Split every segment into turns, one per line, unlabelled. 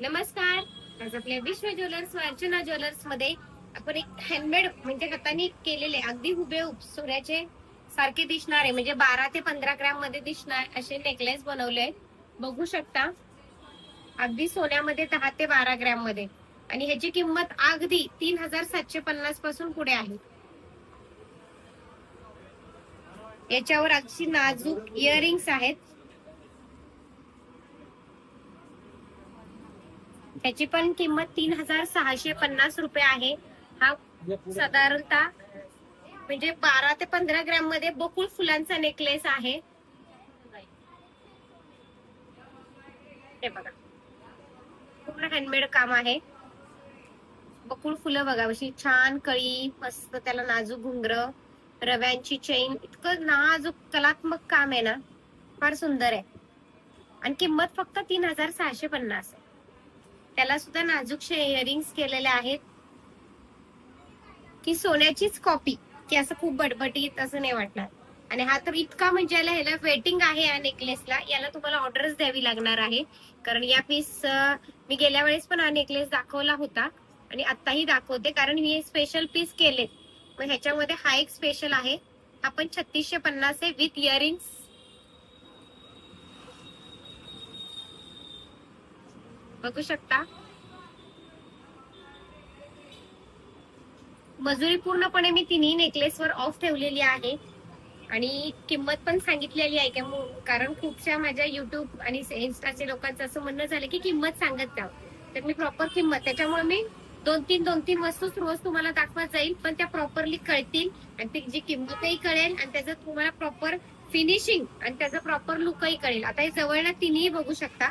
नमस्कार. आज आपल्या विश्व ज्वेलर्स व अर्चना ज्वेलर्समध्ये आपण एक हँडमेड म्हणजे हाताने केलेले अगदी हुबेहूब सोन्याचे सारखे दिसणारे म्हणजे बारा ते पंधरा ग्रॅममध्ये दिसणार असे नेकलेस बनवले आहेत. बघू शकता अगदी सोन्यामध्ये दहा ते बारा ग्रॅममध्ये. आणि ह्याची किंमत अगदी तीन हजार सातशे पन्नासपासून पुढे आहे. याच्यावर अगदी नाजूक इयरिंग्स आहेत. त्याची पण किंमत तीन हजार सहाशे पन्नास रुपये आहे. हा साधारणतः म्हणजे बारा ते पंधरा ग्रॅममध्ये बकुळ फुलांचा नेकलेस आहे. हे बघा. पूर्ण हँडमेड काम आहे. बकुळ फुलं बघा अशी छान कळी मस्त त्याला नाजूक घुंगर रव्यांची चैन इतकं नाजूक कलात्मक काम आहे ना. फार सुंदर आहे. आणि किंमत फक्त तीन हजार सहाशे पन्नास आहे. त्याला सुद्धा नाजूकशे इयरिंग्स केलेले आहेत. की सोन्याचीच कॉपी की असं खूप बटबटीत असं नाही वाटणार. आणि हा तर इतका म्हणजे याला ह्याला वेटिंग आहे या नेकलेसला याला तुम्हाला ऑर्डरच द्यावी लागणार आहे. कारण या पीस मी गेल्या वेळेस पण हा नेकलेस दाखवला होता. आणि आताही दाखवते कारण मी स्पेशल पीस केले मग ह्याच्यामध्ये हा एक स्पेशल आहे. हा पण छत्तीसशे पन्नास आहे विथ इयरिंग्स बघू शकता. मजुरी पूर्णपणे मी तिन्ही नेकलेसवर ऑफ ठेवलेली आहे. आणि किंमत पण सांगितलेली आहे का कारण खूपशा माझ्या युट्यूब आणि इन्स्टाचे लोकांचं असं म्हणणं झालं की किंमत सांगत जाव तर मी प्रॉपर किंमत त्याच्यामुळे मी दोन तीन दोन तीन वस्तूच रोज तुम्हाला दाखवत जाईल पण त्या प्रॉपरली कळतील आणि त्याची किंमतही कळेल आणि त्याचं तुम्हाला प्रॉपर फिनिशिंग आणि त्याचा प्रॉपर लुकही कळेल. आता हे जवळला तिन्ही बघू शकता.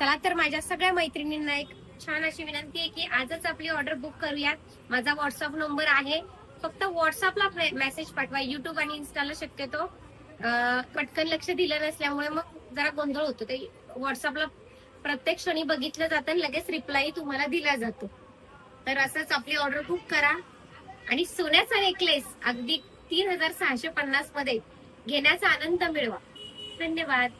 चला तर माझ्या सगळ्या मैत्रिणींना एक छान अशी विनंती आहे की आजच आपली ऑर्डर बुक करूयात. माझा व्हॉट्सअप नंबर आहे. फक्त व्हॉट्सअपला मेसेज पाठवा. युट्यूब आणि इन्स्टाला शक्यतो पटकन लक्ष दिलं नसल्यामुळे मग जरा गोंधळ होतो. ते व्हॉट्सअपला प्रत्येक क्षणी बघितलं जातं आणि लगेच रिप्लाय तुम्हाला दिला जातो. तर असंच आपली ऑर्डर बुक करा. आणि सोन्याचा नेकलेस अगदी तीन हजार सहाशे पन्नासमध्ये घेण्याचा आनंद मिळवा. धन्यवाद.